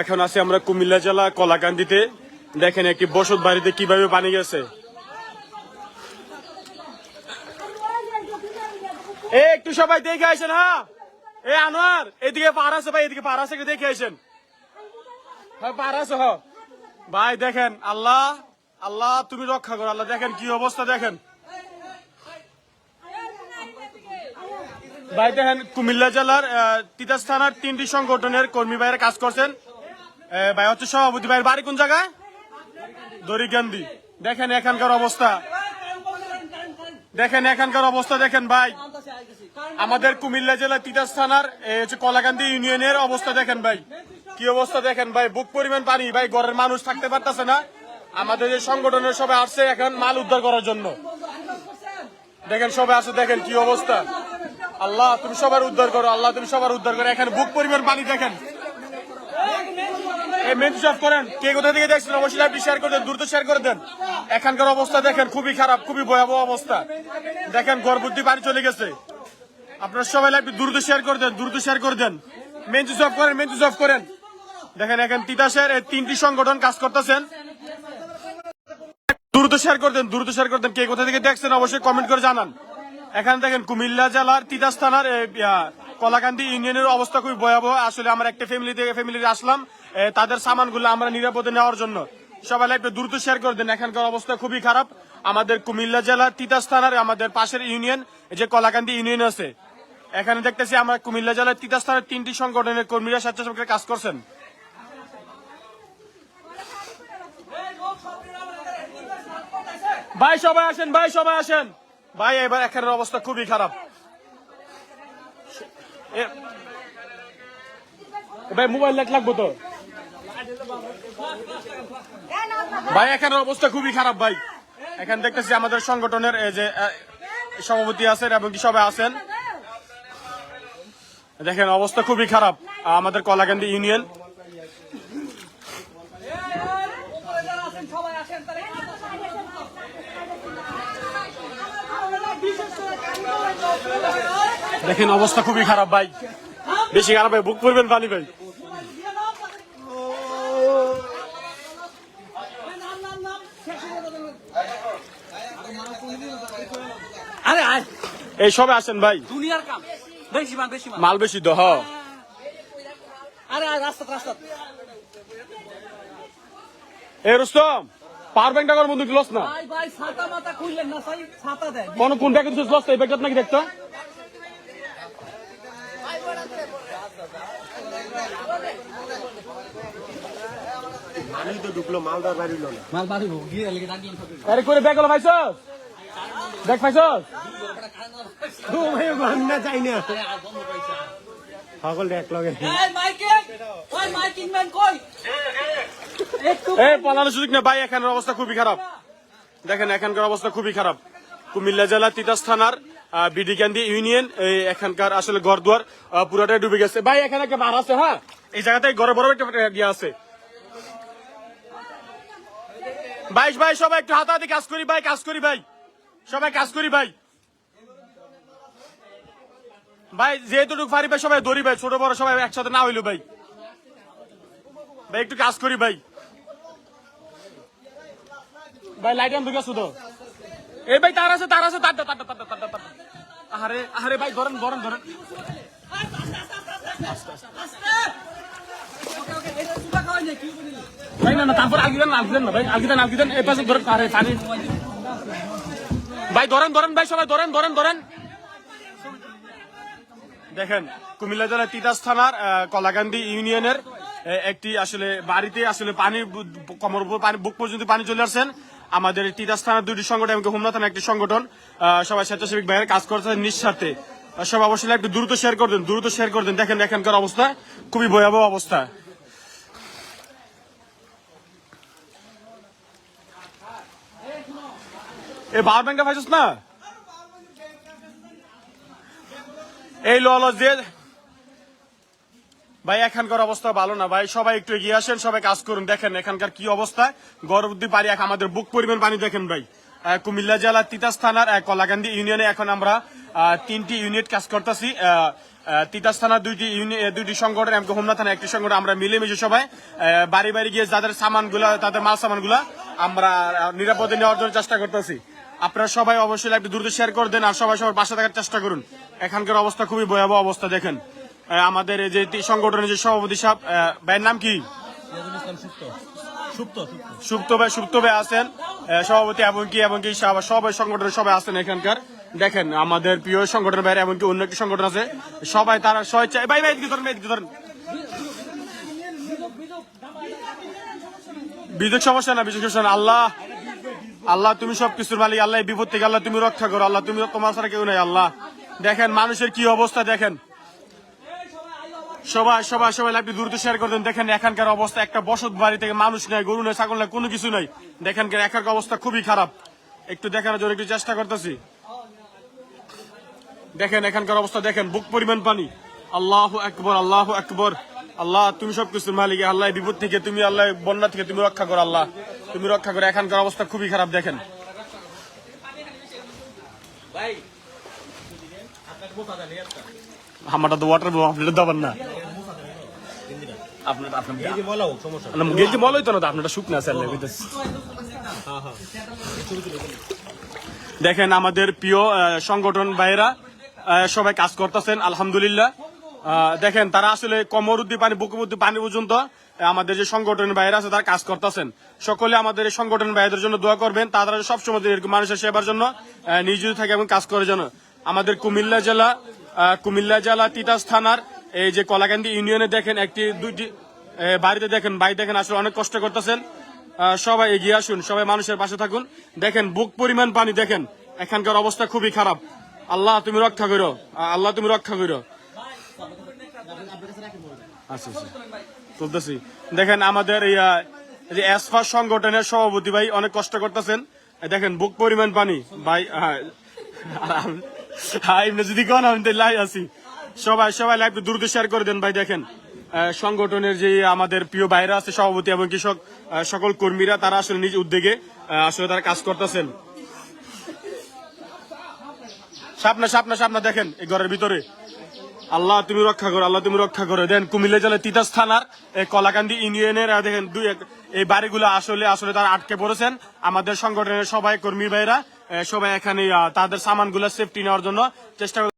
এখন আছি আমরা কুমিল্লা জেলা কলাকান্দিতে। দেখেন একটি বসত বাড়িতে কীভাবে পানি গেছে। একটু সবাই দেখে আসেন হ্যাঁ এ, আনোয়ার, এদিকে পার আছে ভাই, এদিকে পার আছে দেখে আসেন। পার আছে ভাই, দেখেন, আল্লাহ আল্লাহ, তুমি রক্ষা করো, আল্লাহ, দেখেন কি অবস্থা, দেখেন। ভাই দেখেন কুমিল্লা জেলার তিতাস থানার তিনটি সংগঠনের কর্মী ভাইয়েরা কাজ করছেন। ভাই হচ্ছে সভাপতি, ভাইয়ের বাড়ি কোন জায়গায়? দরিকান্দি দেখেন এখানকার অবস্থা। দেখেন এখানকার অবস্থা, দেখেন ভাই। আমাদের কুমিল্লা জেলা তিতাস থানার হচ্ছে কলাকান্দি ইউনিয়নের অবস্থা, দেখেন ভাই। কি অবস্থা, দেখেন ভাই। বুক পরিমাণ পানি। ভাই, ঘরের মানুষ থাকতে পারতেছে না। আমাদের যে সংগঠনের সবাই আসছে এখন মাল উদ্ধার করার জন্য। দেখেন সবাই আছে দেখেন কি অবস্থা। আল্লাহ, তুমি সবার উদ্ধার করো, আল্লাহ, তুমি সবার উদ্ধার করো। এখানে বুক পরিমাণ পানি দেখেন। এই মেনশন অফ করেন, কে কোথা থেকে দেখছেন? অবশ্যই শেয়ার শেয়ার এখানকার অবস্থা দেখেন, খুবই খারাপ, খুবই ভয়াবহ অবস্থা। দেখেন চলে গেছে। আপনারা সবাই শেয়ার দ্রুত শেয়ার করেন করেন। দেখেন, এখন তিনটি সংগঠন কাজ করতেছেন। দ্রুত শেয়ার করে দেন, দ্রুত শেয়ার করে দেন। কে কোথা থেকে দেখছেন, অবশ্যই কমেন্ট করে জানান। এখানে দেখেন কুমিল্লা জেলার তিতাস থানার কলাকান্দি ইউনিয়নের অবস্থা খুবই ভয়াবহ। আসলে আমরা একটা ফ্যামিলি থেকে ফ্যামিলিতে আসলাম। তাদের সামানগুলো আমরা নিরাপদে নেওয়ার জন্য। সবাই লাইভে দ্রুত শেয়ার করে দেন। এখানকার অবস্থা খুবই খারাপ। আমাদের কুমিল্লা জেলার তিতাস থানার, আমাদের পাশের ইউনিয়ন যে কলাকান্দি ইউনিয়ন আছে। এখানে দেখতেছি আমরা কুমিল্লা জেলার তিতাস থানার তিনটি সংগঠনের কর্মীরা স্বেচ্ছাসেবকের কাজ করছেন। ভাই, সবাই আসেন, ভাই, সবাই আসেন। ভাই, এবার এখানের অবস্থা খুবই খারাপ। ভাই মোবাইল লাইট লাগবো তো? ভাই, এখানের অবস্থা খুবই খারাপ ভাই। এখানে দেখতেছি আমাদের সংগঠনের যে সভাপতি আছেন এবং সবাই আছেন। দেখেন, অবস্থা খুবই খারাপ। আমাদের কলাকান্দি ইউনিয়ন। দেখেন অবস্থা খুবই খারাপ ভাই। বেশি খারাপ ভাই বুক করবেন পানি ভাই। আরে এই সবে আসেন ভাই। দুনিয়ার কাম। বেশি মান বেশি মাল বেশি দহ আরে রাস্তা রাস্তা এ রুস্তম। পাওয়ার ব্যাংকটা করার মধ্যে লস না? ভাই ভাই ছাতা মাথা খুললেন না সাই ছাতা দেন। কোন কোন ব্যাগে দিছিস লস এই ব্যাগটা নাকি দেখতো আমি তো ঢুকলো মালদার বাড়ি না। মাল বাড়িব গিয়ে লেগে ডাকলেন আরে করে ব্যাগ হলো পাইছস ব্যাগ পাইছস ও ভাই চাই না। সকল এক লগে মাইকে ম্যান কই? এই পালানোর সুযোগ না ভাই এখানের অবস্থা খুবই খারাপ। দেখেন এখানকার অবস্থা খুবই খারাপ। কুমিল্লা জেলা তিতাস থানার আহ, বিডিকান্দি ইউনিয়ন এখানকার আসলে ঘরদুয়ার আহ, পুরাটাই ডুবে গেছে। ভাই এখানে একটা বার আছে হ্যাঁ? এই জায়গাতে ঘরে বড় একটা ইয়ে আছে। ভাই ভাই সবাই একটু হাতাহাতি কাজ করি ভাই কাজ করি ভাই। সবাই কাজ করি ভাই। ভাই যেহেতু ভাই সবাই দড়ি ভাই। ছোট বড় সবাই একসাথে না হইল ভাই। ভাই একটু কাজ করি ভাই। ভাই লাইট আন ঢুকে শুধু এই ভাই, তার আছে তার আছে, তার তার তার তার তার আরে আরে ভাই, ধরেন ধরেন ধরেন। ভাই, না না, তারপর আলগি দেন না, ভাই এই পাশে ধরেন, আরে ভাই, ধরেন ধরেন, ভাই, সবাই ধরেন ধরেন ধরেন। দেখেন, কুমিল্লা জেলার তিতাস থানার কলাকান্দি ইউনিয়নের একটি আসলে বাড়িতে আসলে পানি, কমর উপর পানি, বুক পর্যন্ত পানি চলে আসছেন। আমাদের এই তিতাস থানার দুটি সংগঠন এবং হোমনা থানার একটি সংগঠন সবাই স্বেচ্ছাসেবিক ভাইয়ের কাজ করছেন নিঃস্বার্থে। সব অবশ্যই একটু দ্রুত শেয়ার করে দেন, দ্রুত শেয়ার করে দেন। দেখেন এখানকার অবস্থা, খুবই ভয়াবহ অবস্থা। এ পাওয়ার ব্যাংকটা পাইছিস না? এই লল যে ভাই, এখানকার অবস্থা ভালো না। ভাই, সবাই একটু এগিয়ে আসেন, সবাই কাজ করুন। দেখেন এখানকার কি অবস্থা। গর্ভবতী পারি এক আমাদের বুক পরিমাণ পানি দেখেন ভাই। কুমিল্লা জেলার তিতাস থানার কলাকান্দি ইউনিয়নে এখন আমরা তিনটি ইউনিট কাজ করতেছি। তিতাস থানা দুইটি দুইটি সংগঠন এমনকি হোমনা থানা একটি সংগঠন, আমরা মিলেমিশে সবাই বাড়ি বাড়ি গিয়ে যাদের সামানগুলো, তাদের মাল সামানগুলো আমরা নিরাপদে নেওয়ার জন্য চেষ্টা করতেছি। আপনারা সবাই অবশ্যই একটু দ্রুত শেয়ার করে দেন আর সবাই সবার বাসা থাকার চেষ্টা করুন। এখানকার অবস্থা খুবই ভয়াবহ অবস্থা দেখেন। আমাদের যে সংগঠনের যে সভাপতি সাহেব ভাইয়ের নাম কি? সুপ্ত। ভাই সুপ্ত ভাই আছেন। সভাপতি এবং কি এবং কি সবাই সংগঠনের সবাই আছেন এখানকার। দেখেন আমাদের প্রিয় সংগঠনের বাইরে এমনকি অন্য একটি সংগঠন আছে। সবাই তারা স্বেচ্ছায় ভাই ভাই ধরেন এদিকে ধরেন। বিদ্যুৎ সমস্যা না বিদ্যুৎ সমস্যা আল্লাহ আল্লাহ তুমি সব কিছুর মালিক। আল্লাহ বিপদ থেকে আল্লাহ তুমি রক্ষা করো। আল্লাহ তুমি তোমার ছাড়া কেউ নাই আল্লাহ। দেখেন মানুষের কি অবস্থা দেখেন। সবাই সবাই সবাই লাইভটি দ্রুত শেয়ার করে দেন। দেখেন এখানকার অবস্থা, একটা বসত বাড়ি থেকে মানুষ নাই, গরু নাই, ছাগল নাই, কোনো কিছু নাই। দেখেন এখানকার অবস্থা খুবই খারাপ। একটু দেখানোর জন্য একটু চেষ্টা করতেছি। দেখেন এখানকার অবস্থা, দেখেন, বুক পরিমাণ পানি। আল্লাহ আকবর আল্লাহ আকবর। আল্লাহ, তুমি সব কিছুর মালিক, আল্লাহ বিপদ থেকে তুমি, আল্লাহ বন্যা থেকে তুমি রক্ষা করো, আল্লাহ। তুমি রক্ষা করো, এখানকার অবস্থা খুবই খারাপ, দেখেন। আমারটা তো ওয়াটার আপনার দাবার না। আপনার আপনার বলো সমস্যা না গেঞ্জি মল হইতো না আপনারটা শুকনা আছে আল্লাহ দেখেন আমাদের প্রিয় আহ, সংগঠন ভাইয়েরা আহ, সবাই কাজ করতেছেন আলহামদুলিল্লাহ। দেখেন তারা আসলে কমর উদ্দি পানি বুক উদ্দি পানি পর্যন্ত আমাদের যে সংগঠনের বাইরে আছে তারা কাজ করতেছেন। সকলে আমাদের এই সংগঠন ভাইদের জন্য দোয়া করবেন তারা সবসময় এরকম মানুষের সেবার জন্য আহ, নিয়োজিত থাকে এবং কাজ করে যেন। আমাদের কুমিল্লা জেলা কুমিল্লা জেলা তিতাস থানার এই যে কলাকান্দি ইউনিয়নে দেখেন একটি, দুইটি বাড়িতে দেখেন ভাই দেখেন, আসলে অনেক কষ্ট করতেছেন। সবাই এগিয়ে আসুন, সবাই মানুষের পাশে থাকুন। দেখেন, বুক পরিমাণ পানি, দেখেন, এখানকার অবস্থা খুবই খারাপ। আল্লাহ, তুমি রক্ষা করো। আল্লাহ, তুমি রক্ষা করো। আচ্ছা আচ্ছা। দেখেন, আমাদের যে এসফা সংগঠনের সভাপতি ভাই অনেক কষ্ট করতেছেন। দেখেন, বুক পরিমাণ পানি। ভাই হ্যাঁ। হ্যাঁ যদি লাই আছি। সবাই সবাই করে দেন, ভাই, দেখেন। সংগঠনের যে আমাদের প্রিয় ভাইরা আছে, সভাপতি এবং কৃষক সকল কর্মীরা, তারা আসলে নিজ উদ্যোগে আসলে তারা কাজ করতেছেন। সাপনা সাপনা সাপনা দেখেন, এই ঘরের ভিতরে। আল্লাহ, তুমি রক্ষা করো, আল্লাহ, তুমি রক্ষা করো। দেন, কুমিল্লা জেলার তিতাস থানার কলাকান্দি ইউনিয়নের দেখেন, দুই এই বাড়িগুলো আসলে আসলে তারা আটকে পড়েছেন। আমাদের সংগঠনের সবাই কর্মী ভাইরা সবাই এখানে তাদের সামানগুলো সেফটি নেওয়ার জন্য চেষ্টা